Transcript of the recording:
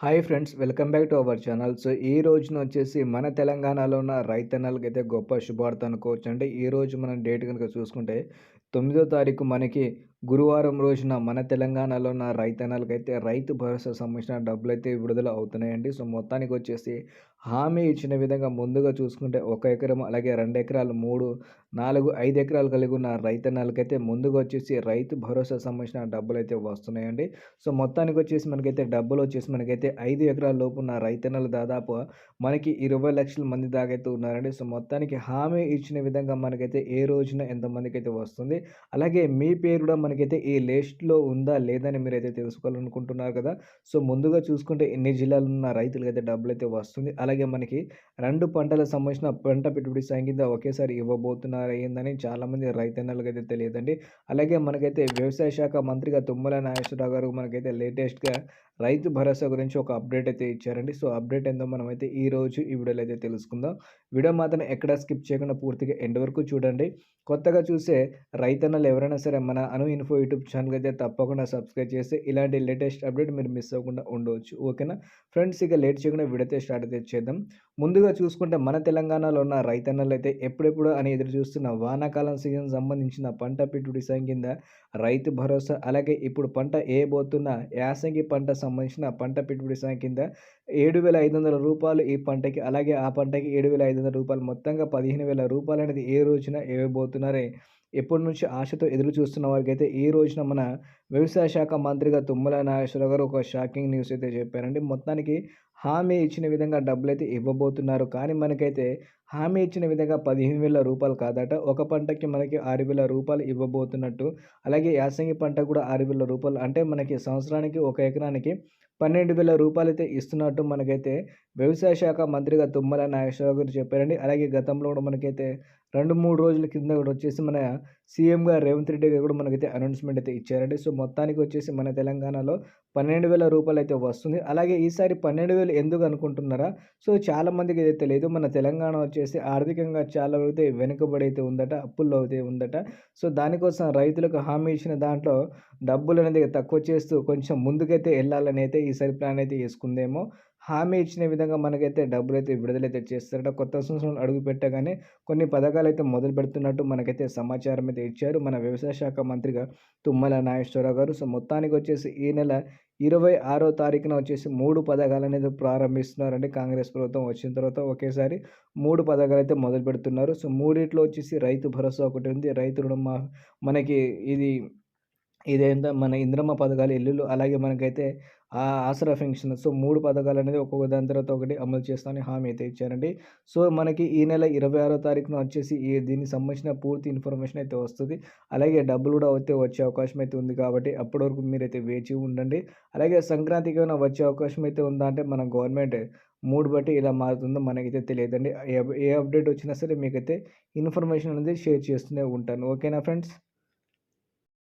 Hi friends welcome back to our channel. So ఈ రోజున వచ్చేసి మన తెలంగాణలో ఉన్న రైతన్నలకి అయితే గొప్ప శుభార్త అనుకోవచ్చు అంటే ఈ రోజు మనం డేట్ కనుక చూసుకుంటే తొమ్మిదో తారీఖు మనకి గురువారం రోజున మన తెలంగాణలో ఉన్న రైతన్నలకైతే రైతు భరోసా సంబంధించిన డబ్బులు అయితే విడుదల అవుతున్నాయండి. సో మొత్తానికి వచ్చేసి హామీ ఇచ్చిన విధంగా ముందుగా చూసుకుంటే ఒక ఎకరం అలాగే రెండు ఎకరాలు మూడు నాలుగు ఐదు ఎకరాలు కలిగి ఉన్న రైతన్నలకైతే ముందుగా వచ్చేసి రైతు భరోసా సంబంధించిన డబ్బులు అయితే వస్తున్నాయండి. సో మొత్తానికి వచ్చేసి మనకైతే డబ్బులు వచ్చేసి మనకైతే ఐదు ఎకరాల లోపు ఉన్న రైతన్నలు దాదాపు మనకి ఇరవై లక్షల మంది దాకా అయితే ఉన్నారండి. సో మొత్తానికి హామీ ఇచ్చిన విధంగా మనకైతే ఏ రోజున ఎంతమందికి అయితే వస్తుంది అలాగే మీ పేరు కూడా మనకైతే ఈ లిస్ట్లో ఉందా లేదని మీరైతే తెలుసుకోవాలనుకుంటున్నారు కదా. సో ముందుగా చూసుకుంటే ఎన్ని జిల్లాలు ఉన్న రైతులకి అయితే డబ్బులు అయితే వస్తుంది. అలాగే మనకి రెండు పంటలకు సంబంధించిన పంట పెట్టుబడి సాయం కింద ఒకేసారి ఇవ్వబోతున్నారు. ఏందని చాలామంది రైతన్నలకు అయితే తెలియదండి. అలాగే మనకైతే వ్యవసాయ శాఖ మంత్రిగా తుమ్మల నాగేశ్వరరావు గారు మనకైతే లేటెస్ట్గా రైతు భరోసా గురించి ఒక అప్డేట్ అయితే ఇచ్చారండి. సో అప్డేట్ ఏందో మనం అయితే ఈ రోజు ఈ వీడియోలో అయితే తెలుసుకుందాం. వీడియో మాత్రం ఎక్కడ స్కిప్ చేయకుండా పూర్తిగా ఎండ్ వరకు చూడండి. కొత్తగా చూసే రైతన్నలు ఎవరైనా సరే మన అను ఇన్ఫో యూట్యూబ్ ఛానల్ అయితే తప్పకుండా సబ్స్క్రైబ్ చేస్తే ఇలాంటి లేటెస్ట్ అప్డేట్ మీరు మిస్ అవ్వకుండా ఉండవచ్చు. ఓకేనా? ఫ్రెండ్స్ ఇక లేట్ చేయకుండా వీడియో స్టార్ట్ అయితే చేద్దాం. ముందుగా చూసుకుంటే మన తెలంగాణలో ఉన్న రైతన్నలు అయితే ఎప్పుడెప్పుడు అని ఎదురు చూస్తున్న వానాకాలం సీజన్ సంబంధించిన పంట పెట్టుబడి సాయం కింద రైతు భరోసా అలాగే ఇప్పుడు పంట వేయబోతున్న యాసంగి పంట సంబంధించిన పంట పెట్టుబడి సాయం కింద ఏడు వేల ఐదు వందల రూపాయలు ఈ పంటకి అలాగే ఆ పంటకి ఏడు వేల ఐదు వందల రూపాయలు. మొత్తంగా పదిహేను వేల రూపాయలు అనేది ఏ రోజున ఇవ్వబోతున్నారే? ఎప్పటి నుంచి ఆశతో ఎదురు చూస్తున్న వారికి అయితే ఈ రోజున మన వ్యవసాయ శాఖ మంత్రిగా తుమ్మల నాగేశ్వరరావు గారు ఒక షాకింగ్ న్యూస్ అయితే చెప్పారండి. మొత్తానికి హామీ ఇచ్చిన విధంగా డబ్బులు అయితే ఇవ్వబోతున్నారు. కానీ మనకైతే హామీ ఇచ్చిన విధంగా పదిహేను వేల రూపాయలు కాదట. ఒక పంటకి మనకి ఆరు వేల రూపాయలు ఇవ్వబోతున్నట్టు. అలాగే యాసంగి పంట కూడా ఆరు వేల రూపాయలు. అంటే మనకి సంవత్సరానికి ఒక ఎకరానికి పన్నెండు వేల రూపాయలు అయితే ఇస్తున్నట్టు మనకైతే వ్యవసాయ శాఖ మంత్రిగా తుమ్మల నాగేశ్వరరావు గారు చెప్పారండి. అలాగే గతంలో కూడా మనకైతే రెండు మూడు రోజుల కింద కూడా వచ్చేసి మన సీఎంగా రేవంత్ రెడ్డి గారు కూడా మనకైతే అనౌన్స్మెంట్ అయితే ఇచ్చారండి. సో మొత్తానికి వచ్చేసి మన తెలంగాణలో పన్నెండు వేల రూపాయలు అయితే వస్తుంది. అలాగే ఈసారి పన్నెండు వేలు ఎందుకు అనుకుంటున్నారా? సో చాలామందికి అయితే తెలియదు. మన తెలంగాణ వచ్చేసి ఆర్థికంగా చాలా అయితే వెనుకబడి అయితే ఉందట అప్పుల్లో అయితే ఉందట. సో దానికోసం రైతులకు హామీ ఇచ్చిన దాంట్లో డబ్బులు అనేది తక్కువ చేస్తూ కొంచెం ముందుకైతే వెళ్ళాలని అయితే ఈసారి ప్లాన్ అయితే వేసుకుందేమో హామీ ఇచ్చిన విధంగా మనకైతే డబ్బులు అయితే విడుదలైతే చేస్తారట. కొత్త సంవత్సరం అడుగు పెట్టగానే కొన్ని పథకాలు అయితే మొదలు పెడుతున్నట్టు మనకైతే సమాచారం అయితే ఇచ్చారు. మన వ్యవసాయ శాఖ మంత్రిగా తుమ్మల నాగేశ్వరరావు గారు. సో మొత్తానికి వచ్చేసి ఈ నెల ఇరవై ఆరో తారీఖున వచ్చేసి మూడు పథకాలు అనేది ప్రారంభిస్తున్నారండి కాంగ్రెస్ ప్రభుత్వం. వచ్చిన తర్వాత ఒకేసారి మూడు పథకాలు అయితే మొదలు పెడుతున్నారు. సో మూడిట్లో వచ్చేసి రైతు భరోసా ఒకటి ఉంది. రైతు రుణం మనకి ఇది ఇదేంటో మన ఇంద్రమ్మ పథకాలు ఇల్లులు అలాగే మనకైతే ఆ ఆసరా ఫెన్షన్ సో మూడు పథకాలు అనేది ఒక్కొక్క దాని తర్వాత ఒకటి అమలు చేస్తామని హామీ అయితే ఇచ్చారండి. సో మనకి ఈ నెల ఇరవై ఆరో తారీఖున వచ్చేసి ఈ దీనికి సంబంధించిన పూర్తి ఇన్ఫర్మేషన్ అయితే వస్తుంది. అలాగే డబ్బులు కూడా అయితే వచ్చే అవకాశం అయితే ఉంది కాబట్టి అప్పటి వరకు మీరైతే వేచి ఉండండి. అలాగే సంక్రాంతికి ఏమైనా వచ్చే అవకాశం అయితే ఉందా అంటే మన గవర్నమెంట్ మూడు బట్టి ఇలా మారుతుందో మనకైతే తెలియదండి. ఏ అప్డేట్ వచ్చినా సరే మీకైతే ఇన్ఫర్మేషన్ అనేది షేర్ చేస్తూనే ఉంటాను. ఓకేనా ఫ్రెండ్స్?